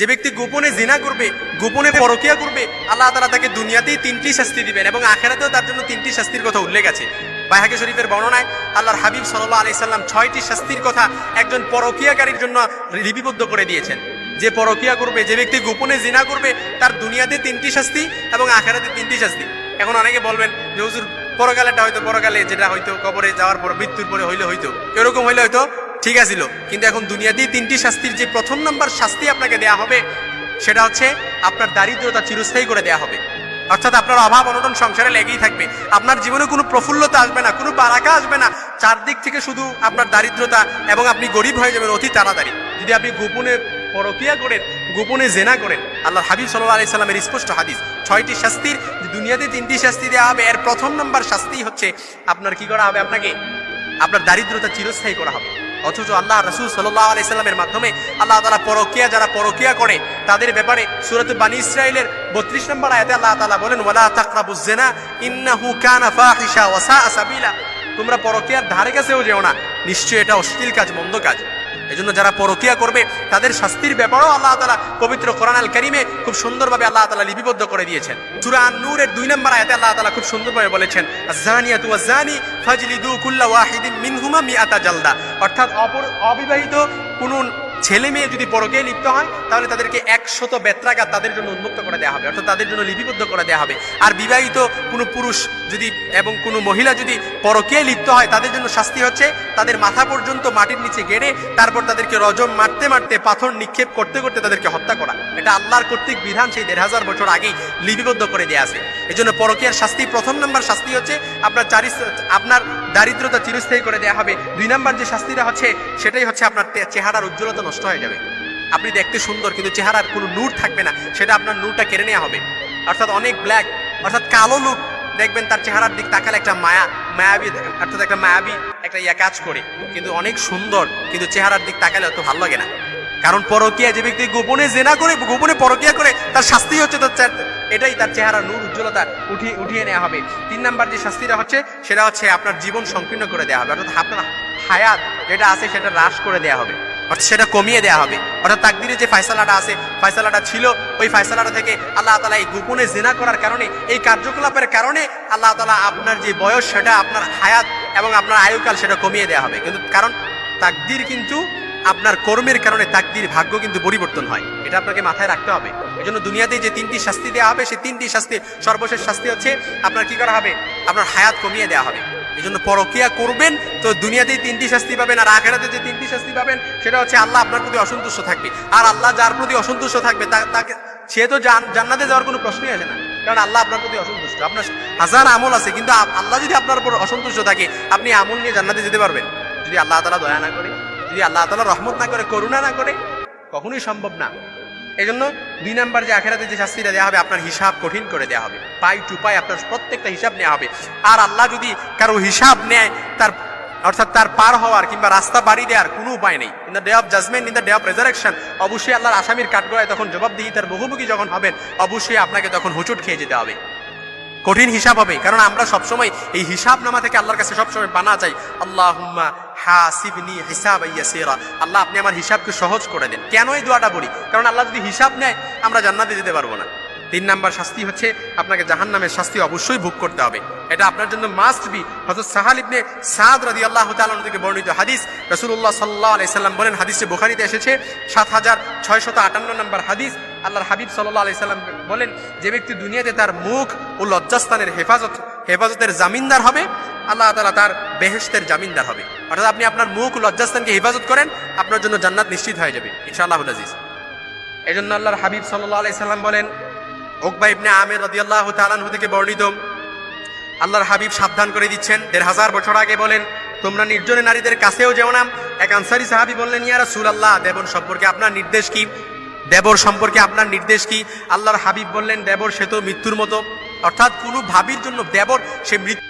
যে ব্যক্তি গোপনে জিনা করবে, গোপনে পরকিয়া করবে, আল্লাহ তালা তাকে দুনিয়াতেই তিনটি শাস্তি দিবেন এবং আখেরাতেও তার জন্য তিনটি শাস্তির কথা উল্লেখ আছে। বাইহাকে শরীফের বর্ণনায় আল্লাহর হাবিব সাল্লাহ আলি সাল্লাম ছয়টি শাস্তির কথা একজন পরকিয়াকারীর জন্য লিপিবদ্ধ করে দিয়েছেন। যে পরকিয়া করবে, যে ব্যক্তি গোপনে জিনা করবে, তার দুনিয়াতে তিনটি শাস্তি এবং আখেরাতে তিনটি শাস্তি। এখন অনেকে বলবেন যে, হুজুর পরকালেটা হয়তো পরকালে, যেটা হয়তো কবরে যাওয়ার পর, মৃত্যুর পরে হইলে হইতো এরকম হইলে হয়তো ঠিক আছিল কিন্তু এখন দুনিয়াতেই তিনটি শাস্তির যে প্রথম নম্বর শাস্তি আপনাকে দেয়া হবে, সেটা হচ্ছে আপনার দারিদ্রতা চিরস্থায়ী করে দেয়া হবে। অর্থাৎ আপনার অভাব অনটন সংসারে লেগেই থাকবে। আপনার জীবনে কোনো প্রফুল্লতা আসবে না, কোনো বারাকা আসবে না। চারদিক থেকে শুধু আপনার দারিদ্রতা এবং আপনি গরিব হয়ে যাবেন অতি তাড়াতাড়ি। যদি আপনি গোপনে পরকিয়া করেন, গোপনে জেনা করেন আল্লাহ হাবিব সাল্লাহ আলি সাল্লামের স্পষ্ট হাদিস, ছয়টি শাস্তির, দুনিয়াতে তিনটি শাস্তি দেওয়া হবে। এর প্রথম নম্বর শাস্তি হচ্ছে, আপনার কি করা হবে আপনাকে? আপনার দারিদ্রতা চিরস্থায়ী করা হবে। অথচ আল্লাহ রসুল সাল্লাহ আলাইস্লামের মাধ্যমে আল্লাহ তালা পরকিয়া, যারা পরকিয়া করে, তাদের ব্যাপারে সুরত বানী ইসরায়েলের বত্রিশ নম্বর আয়তে আল্লাহ তালা বলেন, ওয়ালা তাকরাবু জেনা, ইন্নাহু কানা তোমরা পরকিয়ার ধারে কাছেও যেও না, নিশ্চয়ই এটা অশ্লীল কাজ, মন্দ কাজ। এজন্য যারা পরকিয়া করবে, তাদের শাস্তির ব্যাপারেও আল্লাহ তালা পবিত্র কোরআন আল করিমে খুব সুন্দরভাবে আল্লাহ তালা লিপিবদ্ধ করে দিয়েছেন। সুরা নূরের দুই নম্বর আয়াতে আল্লাহ তালা খুব সুন্দরভাবে বলেছেন জানিয়াতু জানি ফাজলিদু কুল্লা ওয়াহিদিন মিনহুমা মিয়াতা জালদা। অর্থাৎ অপর অবিবাহিত কোন ছেলে মেয়ে যদি পরকে লিপ্ত হয়, তাহলে তাদেরকে একশত বেত্রাঘাত তাদের জন্য উন্মুক্ত করে দেওয়া হবে। অর্থাৎ তাদের জন্য লিপিবদ্ধ করে দেওয়া হবে। আর বিবাহিত কোনো পুরুষ যদি এবং কোনো মহিলা যদি পরকে লিপ্ত হয়, তাদের জন্য শাস্তি হচ্ছে তাদের মাথা পর্যন্ত মাটির নিচে গেড়ে তারপর তাদেরকে রজম মারতে মারতে পাথর নিক্ষেপ করতে করতে তাদেরকে হত্যা করা। এটা আল্লাহর কর্তৃক বিধান, সেই দেড় হাজার বছর আগেই লিপিবদ্ধ করে দেওয়া আছে। এই জন্য পরকিয়ার শাস্তি, প্রথম নাম্বার শাস্তি হচ্ছে আপনার চারি আপনার দারিদ্রতা চিরস্থায়ী করে দেওয়া হবে। দুই নাম্বার যে শাস্তিটা হচ্ছে, সেটাই হচ্ছে আপনার চেহারার উজ্জ্বলতা নষ্ট হয়ে যাবে। আপনি দেখতে সুন্দর, কিন্তু চেহারার কোনো নূর থাকবে না। সেটা আপনার নূরটা কেড়ে নেওয়া হবে। অর্থাৎ অনেক ব্ল্যাক অর্থাৎ কালো লোক দেখবেন তার চেহারার দিক তাকালে একটা মায়া, মায়াবী অর্থাৎ একটা মায়াবী একটা ইয়া কাজ করে। কিন্তু অনেক সুন্দর, কিন্তু চেহারার দিক তাকালে অত ভালো লাগে না। কারণ পরকিয়া যে ব্যক্তি গোপনে জেনা করে, গোপনে পরকিয়া করে, তার শাস্তি হচ্ছে তার এটাই তার চেহারা নূর, উজ্জ্বলতা উঠিয়ে উঠিয়ে নেওয়া হবে। তিন নাম্বার যে শাস্তিটা হচ্ছে, সেটা হচ্ছে আপনার জীবন সংকীর্ণ করে দেওয়া হবে। অর্থাৎ আপনার হায়াত যেটা আছে, সেটা হ্রাস করে দেওয়া হবে। অর্থাৎ সেটা কমিয়ে দেওয়া হবে। অর্থাৎ তাকদিরে যে ফয়সালাটা আছে, ফয়সালাটা ছিল, ওই ফয়সালাটা থেকে আল্লাহ তালা এই গোপনে জেনা করার কারণে, এই কার্যকলাপের কারণে আল্লাহ তালা আপনার যে বয়স, সেটা আপনার হায়াত এবং আপনার আয়ুকাল, সেটা কমিয়ে দেওয়া হবে। কিন্তু কারণ তাকদির কিন্তু আপনার কর্মের কারণে তাকদির ভাগ্য কিন্তু পরিবর্তন হয়। এটা আপনাকে মাথায় রাখতে হবে। এই জন্য দুনিয়াতে যে তিনটি শাস্তি দেওয়া হবে, সেই তিনটি শাস্তি, সর্বশেষ শাস্তি হচ্ছে আপনার কি করা হবে? আপনার হায়াত কমিয়ে দেওয়া হবে। এই জন্য পরকিয়া করবেন তো দুনিয়াতেই তিনটি শাস্তি পাবেন আর আখেরাতে যে তিনটি শাস্তি পাবেন, সেটা হচ্ছে আল্লাহ আপনার প্রতি অসন্তুষ্ট থাকবে। আর আল্লাহ যার প্রতি অসন্তুষ্ট থাকবে তাকে সে তো জান- জান্নাতে যাওয়ার কোনো প্রশ্নই আসে না। কারণ আল্লাহ আপনার প্রতি অসন্তুষ্ট। আপনার হাজার আমল আছে, কিন্তু আল্লাহ যদি আপনার উপর অসন্তুষ্ট থাকে, আপনি আমল নিয়ে জান্নাতে যেতে পারবেন। যদি আল্লাহ তালা দয়া না করে। যদি আল্লাহ তালা রহমত না করে, করুণা না করে, কখনোই সম্ভব না। এই জন্য দুই নাম্বার যে আখেরাতে যে শাস্তিটা দেওয়া হবে, আপনার হিসাব কঠিন করে দেওয়া হবে। পাই টু পাই আপনার প্রত্যেকটা হিসাব নেওয়া হবে। আর আল্লাহ যদি কারও হিসাব নেয়, তার অর্থাৎ তার পার হওয়ার কিংবা রাস্তা বাড়ি দেওয়ার কোনো উপায় নেই। In the day of judgement in the day of resurrection অবশ্যই আল্লাহর আসামির কাঠগড়ায় তখন জবাবদিহি তার বহুমুখী যখন হবেন, অবশ্যই আপনাকে তখন হুচুট খেয়ে যেতে হবে। কঠিন হিসাব হবে, কারণ আমরা সবসময় এই হিসাব নামা থেকে আল্লাহর কাছে সবসময় বানা চাই। আল্লাহ হাসিবনি হিসাব ইয়াসিরা। আল্লাহ, আপনি আমার হিসাবকে সহজ করে দেন। কেন এই দোয়াটা বলি কারণ আল্লাহ যদি হিসাব নেয়, আমরা জান্নাতে যেতে পারব না। তিন নাম্বার শাস্তি হচ্ছে, আপনাকে জাহান্নামের শাস্তি অবশ্যই ভোগ করতে হবে। এটা আপনার জন্য মাস্ট বি হজরত সাহাল ইবনে সাদ রাদি আল্লাহ তালন থেকে বর্ণিত হাদিস। রসুল্লাহ সাল্লাহ আলাইসাল্লাম বলেন, হাদিসে বোখারিতে এসেছে সাত হাজার ছয়শত আটান্ন নম্বর হাদিস। আল্লাহর হাবিব সাল্লাহ আলাইসাল্লাম বলেন, যে ব্যক্তি দুনিয়াতে তার মুখ ও লজ্জাস্থানের হেফাজত হেফাজতের জামিনদার হবে আল্লাহ তালা তার বেহেস্তের জামিনদার হবে। অর্থাৎ আপনি আপনার মুখ লজ্জাস্থানকে হেফাজত করেন, আপনার জন্য জান্নাত নিশ্চিত হয়ে যাবে। ইনশাআল্লাহ আজিজ। এই জন্য আল্লাহর হাবিব সাল্লাহ আলাইসাল্লাম বলেন ওকবা ইবনে আমের রদিয়াল্লাহ তালানহু থেকে বর্ণিত, আল্লাহর হাবিব সাবধান করে দিচ্ছেন। দেড় হাজার বছর আগে বলেন, তোমরা নির্জনে নারীদের কাছেও যেও না। এক আনসারি সাহাবি বললেন, ইয়া আল্লাহ দেবর সম্পর্কে আপনার নির্দেশ কি? দেবর সম্পর্কে আপনার নির্দেশ কি? আল্লাহর হাবিব বললেন, দেবর সে তো মৃত্যুর মতো। অর্থাৎ কোনো ভাবির জন্য দেবর সে মৃত্যু